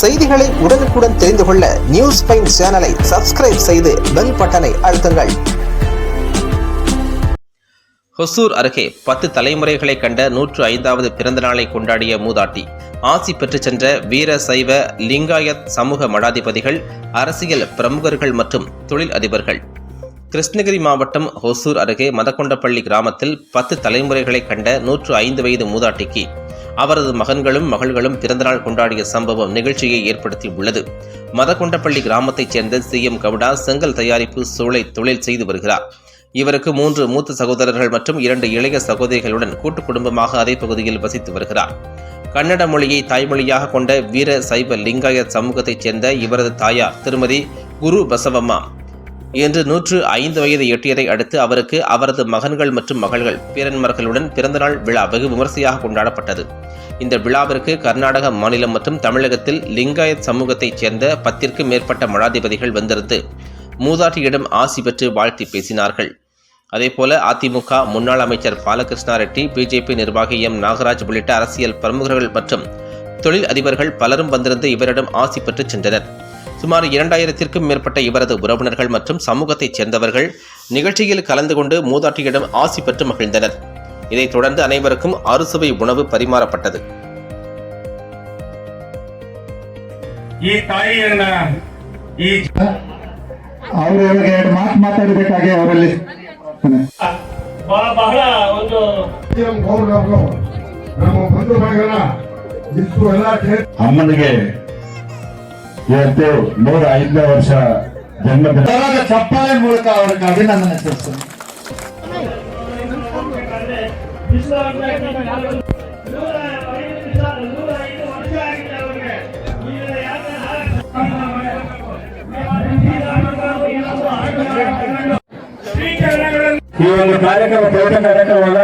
செய்திகளை உடனுக்குடன் தெரிந்து கொள்ள நியூஸ் பைன் சேனலை சப்ஸ்கிரைப் செய்து பெல் பட்டனை அழுத்துங்கள். ஹொசூர் அருகே பத்து தலைமுறைகளை கண்ட நூற்று ஐந்தாவது பிறந்த நாளை கொண்டாடிய மூதாட்டி. ஆசி பெற்றுச் சென்ற வீர சைவ லிங்காயத் சமூக மடாதிபதிகள் அரசியல் பிரமுகர்கள் மற்றும் தொழில் அதிபர்கள். கிருஷ்ணகிரி மாவட்டம் ஹொசூர் அருகே மதக்கொண்டப்பள்ளி கிராமத்தில் பத்து தலைமுறைகளை கண்ட நூற்று ஐந்து வயது மூதாட்டிக்கு அவரது மகன்களும் மகள்களும் பிறந்தநாள் கொண்டாடிய சம்பவம் நிகழ்ச்சியை ஏற்படுத்தி உள்ளது. மதக்கொண்டப்பள்ளி கிராமத்தைச் சேர்ந்த சி. எம். கவுடா செங்கல் தயாரிப்பு சூளை தொழில் செய்து வருகிறார். இவருக்கு மூன்று மூத்த சகோதரர்கள் மற்றும் இரண்டு இளைய சகோதரிகளுடன் கூட்டு குடும்பமாக அதே பகுதியில் வசித்து வருகிறார். கன்னட மொழியை தாய்மொழியாக கொண்ட வீர சைவ லிங்காயத் சமூகத்தைச் சேர்ந்த இவரது தாயார் திருமதி குரு பசவம்மா இன்று நூற்று ஐந்து வயது எட்டியதை அடுத்து அவருக்கு அவரது மகன்கள் மற்றும் மகள்கள் பேரன்மர்களுடன் பிறந்தநாள் விழா வெகு விமர்சையாக கொண்டாடப்பட்டது. இந்த விழாவிற்கு கர்நாடக மாநிலம் மற்றும் தமிழகத்தில் லிங்காயத் சமூகத்தைச் சேர்ந்த பத்திற்கும் மேற்பட்ட மடாதிபதிகள் வந்திருந்து மூதாட்டியிடம் ஆசி பெற்று வாழ்த்தி பேசினார்கள். அதேபோல அதிமுக முன்னாள் அமைச்சர் பாலகிருஷ்ணா ரெட்டி பிஜேபி நிர்வாகி எம். நாகராஜ் உள்ளிட்ட அரசியல் பிரமுகர்கள் மற்றும் தொழில் அதிபர்கள் பலரும் வந்திருந்து இவரிடம் ஆசி பெற்று சென்றனர். சுமார் இரண்டாயிரத்திற்கும் மேற்பட்ட இவரது உறவினர்கள் மற்றும் சமூகத்தைச் சேர்ந்தவர்கள் நிகழ்ச்சியில் கலந்து கொண்டு மூதாட்டியிடம் ஆசி பெற்று மகிழ்ந்தனர் இதைத் தொடர்ந்து அனைவருக்கும் அறுசுவை உணவு பரிமாறப்பட்டது ಈ ತಾಯಿಯನ್ನ ಈ ಅವರು ಇವಾಗ ಎರಡು ಮಾತು ಮಾತಾಡಬೇಕಾಗಿ ಅವರಲ್ಲಿ ಬಹಳ ಬಹಳ ಒಂದು ಎಂ ಗೌರವರು ನಮ್ಮ ಬಂಧು ಬಳಗನ ಇಷ್ಟು ಎಲ್ಲ ಕ್ಷೇತ್ರ ಅಮ್ಮನಿಗೆ ಇವತ್ತು ನೂರ ಐದನೇ ವರ್ಷ ಜನ್ಮದಿನ ಚಪ್ಪಾಳೆ ಮೂಲಕ ಅವರಿಗೆ ಅಭಿನಂದನೆ ತಿಳಿಸ್ತೀನಿ ನೂರ ಐದು ನಿಮಿಷ, ನೂರ ಐದು ವರ್ಷ ಆಗಿದೆ ಅವ್ರಿಗೆ. ಈಗ ಯಾಕೆ ಶ್ರೀಕರಣಗಳನ್ನು ಈ ಒಂದು ಕಾರ್ಯಕ್ರಮ ದೊಡ್ಡ ಕಾರ್ಯಕ್ರಮವಲ್ಲ